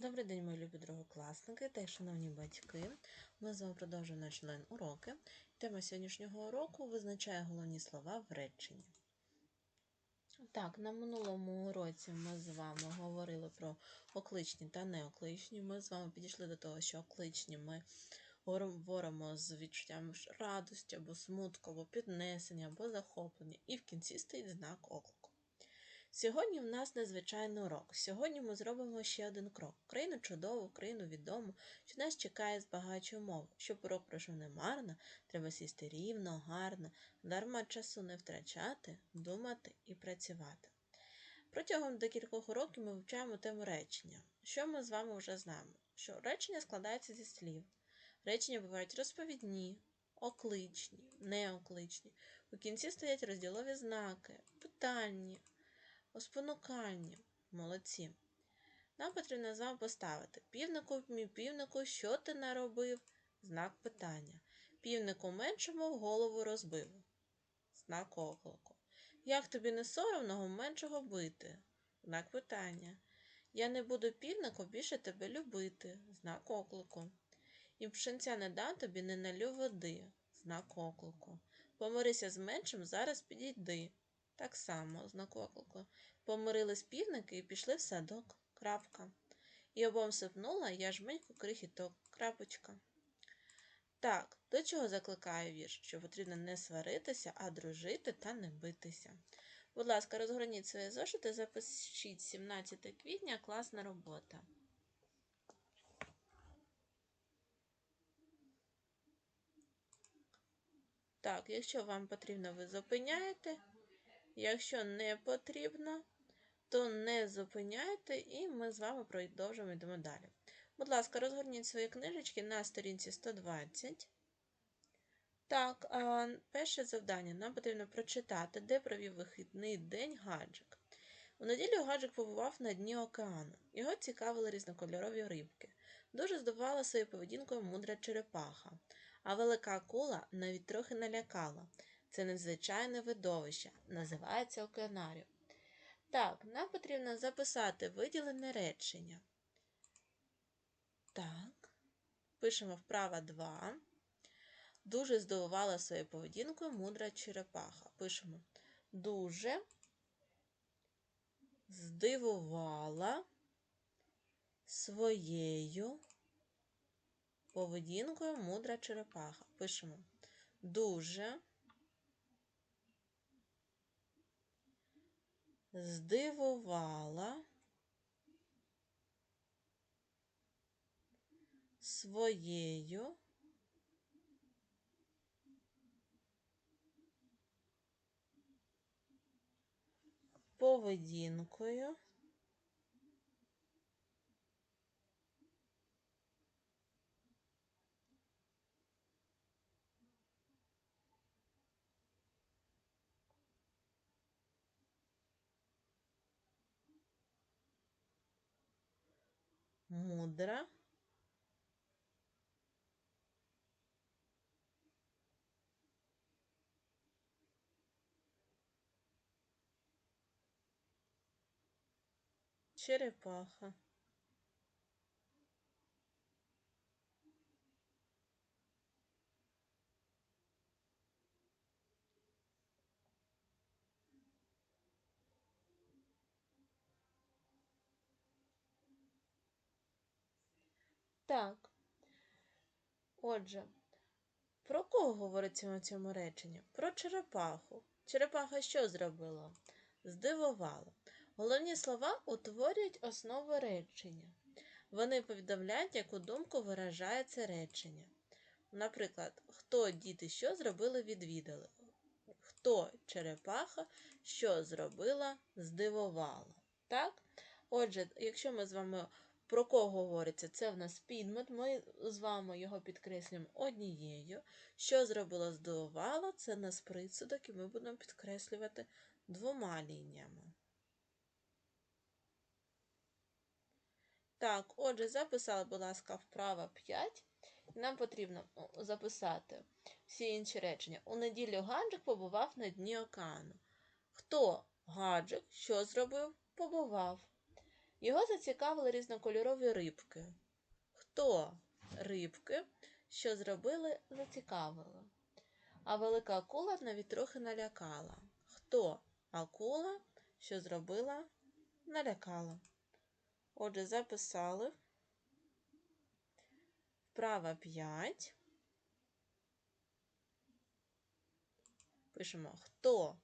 Добрий день, мої любі другокласники та шановні батьки. Ми з вами продовжуємо наш онлайн уроки. Тема сьогоднішнього уроку визначає головні слова в реченні. Так, на минулому уроці ми з вами говорили про окличні та неокличні. Ми з вами підійшли до того, що окличні ми говоримо з відчуттям радості або смутку, або піднесення, або захоплення, і в кінці стоїть знак оклику. Сьогодні в нас незвичайний урок. Сьогодні ми зробимо ще один крок. Країну чудову, країну відому, що нас чекає збагачує мову. Щоб урок пройшов не марно, треба сісти рівно, гарно, дарма часу не втрачати, думати і працювати. Протягом декількох уроків ми вивчаємо тему речення. Що ми з вами вже знаємо? Що речення складається зі слів. Речення бувають розповідні, окличні, неокличні. У кінці стоять розділові знаки, питальні, спонукання. Молодці. Нам потрібно з вами поставити півнику, мій півнику, що ти наробив? Знак питання. Півнику меншому голову розбив. Знак оклику. Як тобі не соромного меншого бити? Знак питання. Я не буду півнику більше тебе любити. Знак оклику. І пшенця не дам тобі, не налю води. Знак оклику. Помирися з меншим, зараз підійди. Так само, знак оклику. Помирились півники і пішли в садок. Крапка. І обом сипнула я жменьку крихіток. Крапочка. Так, до чого закликає вірш? Що потрібно не сваритися, а дружити та не битися. Будь ласка, розгорніть свої зошити, запишіть 17 квітня, класна робота. Так, якщо вам потрібно, ви зупиняєте. Якщо не потрібно, то не зупиняйте, і ми з вами продовжимо йдемо далі. Будь ласка, розгорніть свої книжечки на сторінці 120. Так, перше завдання. Нам потрібно прочитати, де провів вихідний день гаджик. У неділю гаджик побував на дні океану. Його цікавили різнокольорові рибки. Дуже здивувала своєю поведінкою мудра черепаха, а велика акула навіть трохи налякала. Це незвичайне видовище, називається океанаріум. Так, нам потрібно записати виділене речення. Так, пишемо вправа 2. Дуже здивувала своєю поведінкою мудра черепаха. Пишемо дуже здивувала своєю поведінкою мудра черепаха. Пишемо дуже здивувала своєю поведінкою мудра черепаха. Так. Отже, про кого говориться у цьому реченні? Про черепаху. Черепаха що зробила? Здивувала. Головні слова утворюють основу речення. Вони повідомляють, яку думку виражає це речення. Наприклад, хто діти що зробили, відвідали. Хто черепаха, що зробила, здивувала. Так? Отже, якщо ми з вами про кого говориться? Це в нас підмет, ми з вами його підкреслюємо однією. Що зробила здивувала, це нас присудок, і ми будемо підкреслювати двома лініями. Так, отже, записали, будь ласка, вправа 5. Нам потрібно записати всі інші речення. У неділю гаджик побував на дні океану. Хто гаджик, що зробив, побував. Його зацікавили різнокольорові рибки. Хто рибки, що зробили, зацікавили. А велика акула навіть трохи налякала. Хто акула, що зробила, налякала. Отже, записали. Вправа 5. Пишемо, хто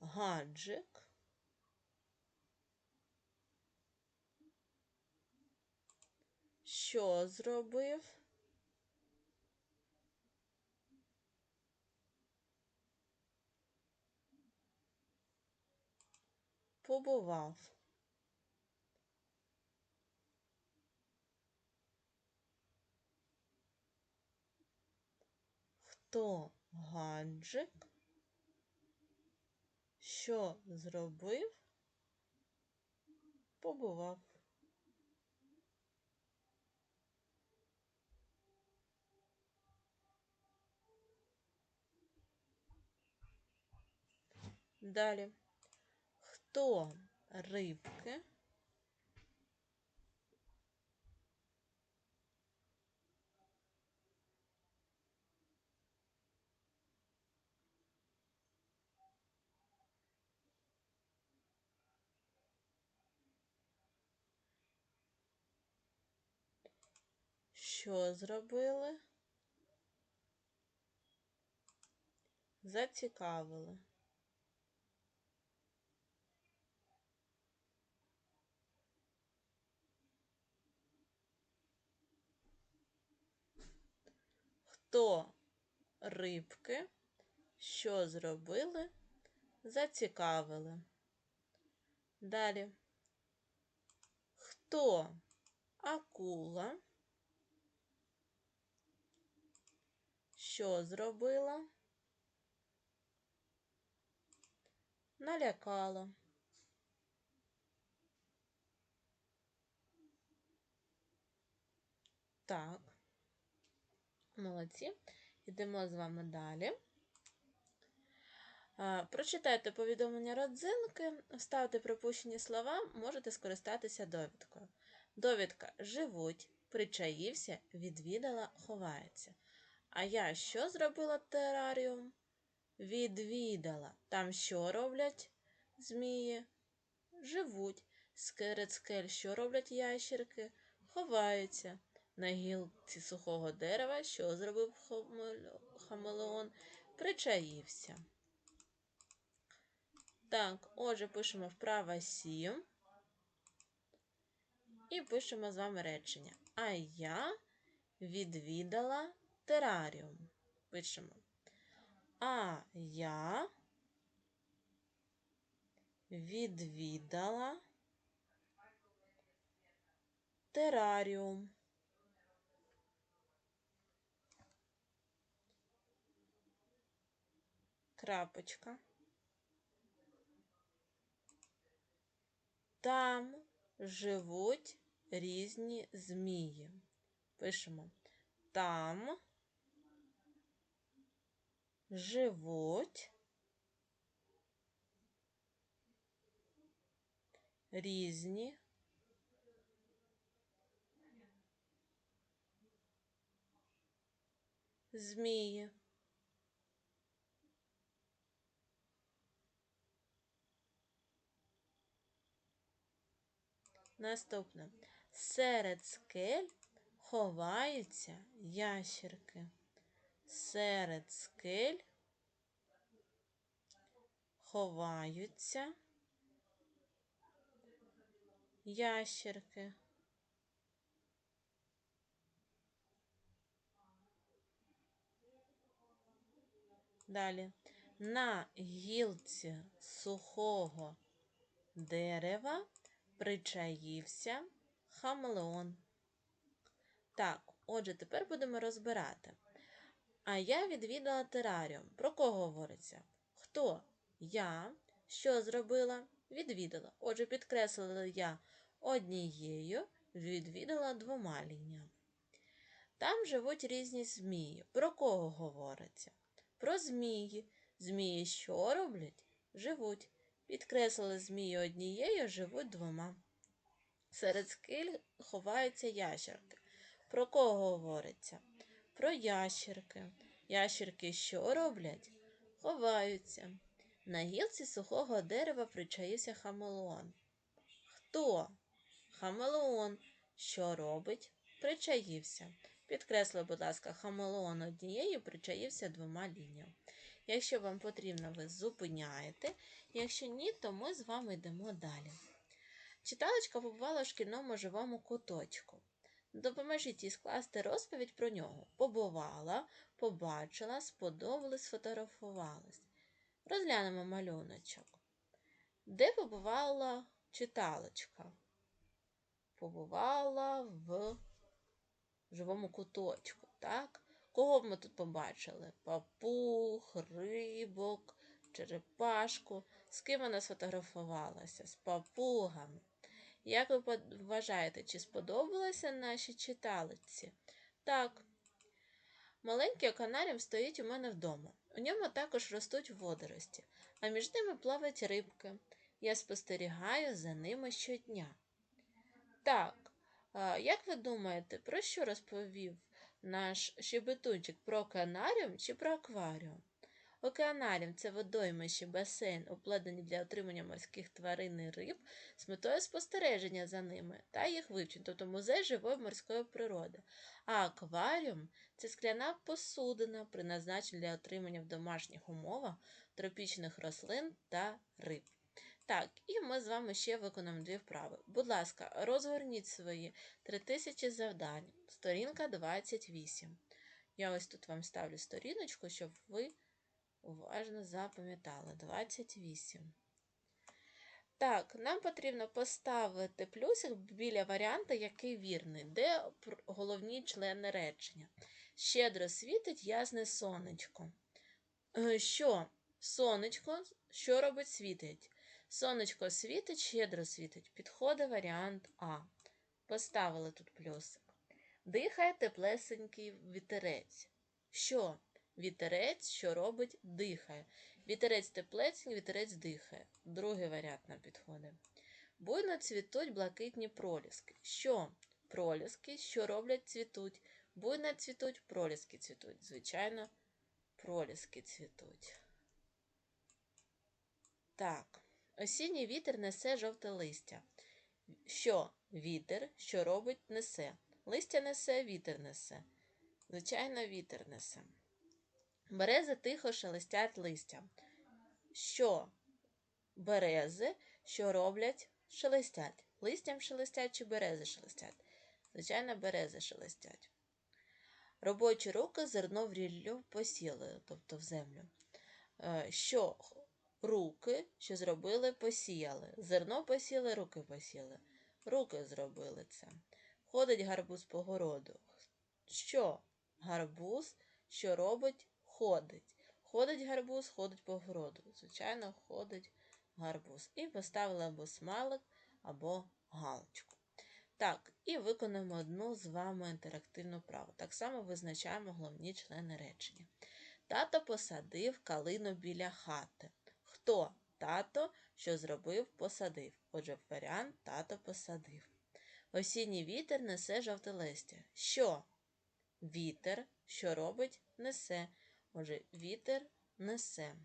гаджик. Що зробив? Побував. Хто гаджик? Що зробив? Побував. Далі. Хто рибки? Що зробили? Зацікавили. Хто рибки, що зробили, зацікавили. Далі. Хто акула? Що зробила? Налякала. Так. Молодці. Йдемо з вами далі. Прочитайте повідомлення родзинки, вставте припущені слова, можете скористатися довідкою. Довідка живуть, причаївся, відвідала, ховається. А я що зробила тераріум? Відвідала. Там що роблять змії? Живуть. Скерет скель, що роблять ящерки? Ховаються. На гілці сухого дерева, що зробив хамелеон? Причаївся. Так, отже, пишемо вправа 7. І пишемо з вами речення. А я відвідала тераріум. Пишемо. А я відвідала тераріум. Крапочка. Там живуть різні змії. Пишемо там живуть різні змії. Наступне. Серед скель ховаються ящерки. Серед скель ховаються ящерки. Далі на гілці сухого дерева причаївся хамелеон. Так, отже, тепер будемо розбирати. А я відвідала тераріум. Про кого говориться? Хто? Я. Що зробила? Відвідала. Отже, підкреслила я однією, відвідала двома лініями. Там живуть різні змії. Про кого говориться? Про змії. Змії що роблять? Живуть. Підкреслили змії однією, живуть двома. Серед скель ховаються ящерки. Про кого говориться? Про ящерки. Ящерки що роблять? Ховаються. На гілці сухого дерева причаївся хамелеон. Хто? Хамелеон. Що робить? Причаївся. Підкресли, будь ласка, хамелеон однією причаївся двома лініями. Якщо вам потрібно, ви зупиняєте. Якщо ні, то ми з вами йдемо далі. Читалочка побувала в шкільному живому куточку. Допоможіть їй скласти розповідь про нього. Побувала, побачила, сподобалась, сфотографувалась. Розглянемо малюночок. Де побувала читалочка? Побувала в живому куточку, так? Кого б ми тут побачили? Папуг, рибок, черепашку. З ким вона сфотографувалася? З папугами. Як ви вважаєте, чи сподобалося нашій читалиці? Так. Маленький оканаріум стоїть у мене вдома. У ньому також ростуть водорості, а між ними плавають рибки. Я спостерігаю за ними щодня. Так, як ви думаєте, про що розповів наш щебетунчик? Про океанаріум чи про акваріум? Океанаріум це водоймище, басейн, обладнані для отримання морських тварин і риб з метою спостереження за ними та їх вивчень, тобто музей живої морської природи. А акваріум це скляна посудина, призначена для отримання в домашніх умовах тропічних рослин та риб. Так, і ми з вами ще виконаємо дві вправи. Будь ласка, розгорніть свої 3000 завдань, сторінка 28. Я ось тут вам ставлю сторіночку, щоб ви уважно запам'ятали. 28. Так, нам потрібно поставити плюсик біля варіанта, який вірний, де головні члени речення. Щедро світить ясне сонечко. Що? Сонечко, що робить світить? Сонечко світить, щедро світить. Підходить варіант А. Поставили тут плюсик. Дихає теплесенький вітерець. Що? Вітерець, що робить, дихає. Вітерець теплесенький, вітерець дихає. Другий варіант нам підходить. Буйно цвітуть блакитні проліски. Що? Проліски, що роблять, цвітуть. Буйно цвітуть, проліски цвітуть. Звичайно, проліски цвітуть. Так. Осінній вітер несе жовте листя. Що вітер, що робить, несе. Листя несе, вітер несе. Звичайно, вітер несе. Берези тихо шелестять листям. Що берези, що роблять, шелестять. Листям шелестять чи берези шелестять? Звичайно, берези шелестять. Робочі руки зерно в ріллю посіли, тобто в землю. Е, що руки, що зробили, посіяли. Зерно посіли, руки посіли. Руки зробили це. Ходить гарбуз по городу. Що? Гарбуз, що робить, ходить. Ходить гарбуз, ходить по городу. Звичайно, ходить гарбуз. І поставили або смайлик, або галочку. Так, і виконуємо одну з вами інтерактивну праву. Так само визначаємо головні члени речення. Тато посадив калину біля хати. Хто? Тато, що зробив, посадив. Отже, варіант тато посадив. Осінній вітер несе жовте листя. Що? Вітер, що робить, несе. Отже, вітер несе.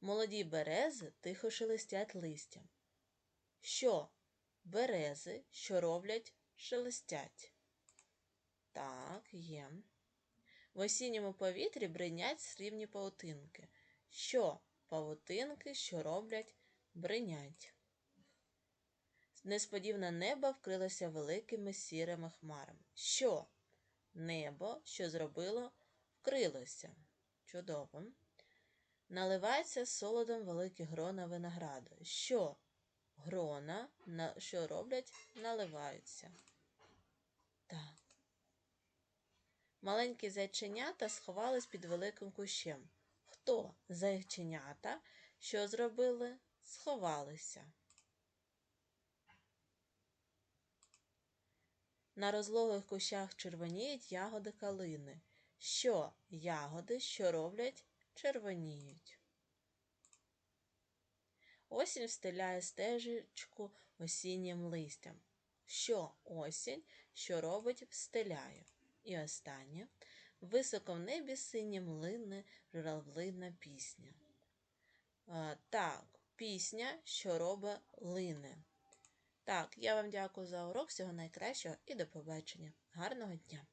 Молоді берези тихо шелестять листям. Що? Берези, що роблять, шелестять. Так, є. В осінньому повітрі бринять срібні паутинки. Що? Павутинки, що роблять, бринять. Несподіване небо вкрилося великими сірими хмарами. Що? Небо, що зробило, вкрилося. Чудово. Наливається солодом великі грона винограду. Що? Грона, що роблять, наливаються. Так. Маленькі зайченята сховались під великим кущем. Хто зайченята, що зробили, сховалися. На розлогих кущах червоніють ягоди калини. Що ягоди, що роблять, червоніють. Осінь встиляє стежечку осіннім листям. що осінь, що робить, встиляю. І останнє. Високо в небі синім млинне журавлина пісня. Так, пісня, що робить лине. Так, я вам дякую за урок. Всього найкращого і до побачення. Гарного дня!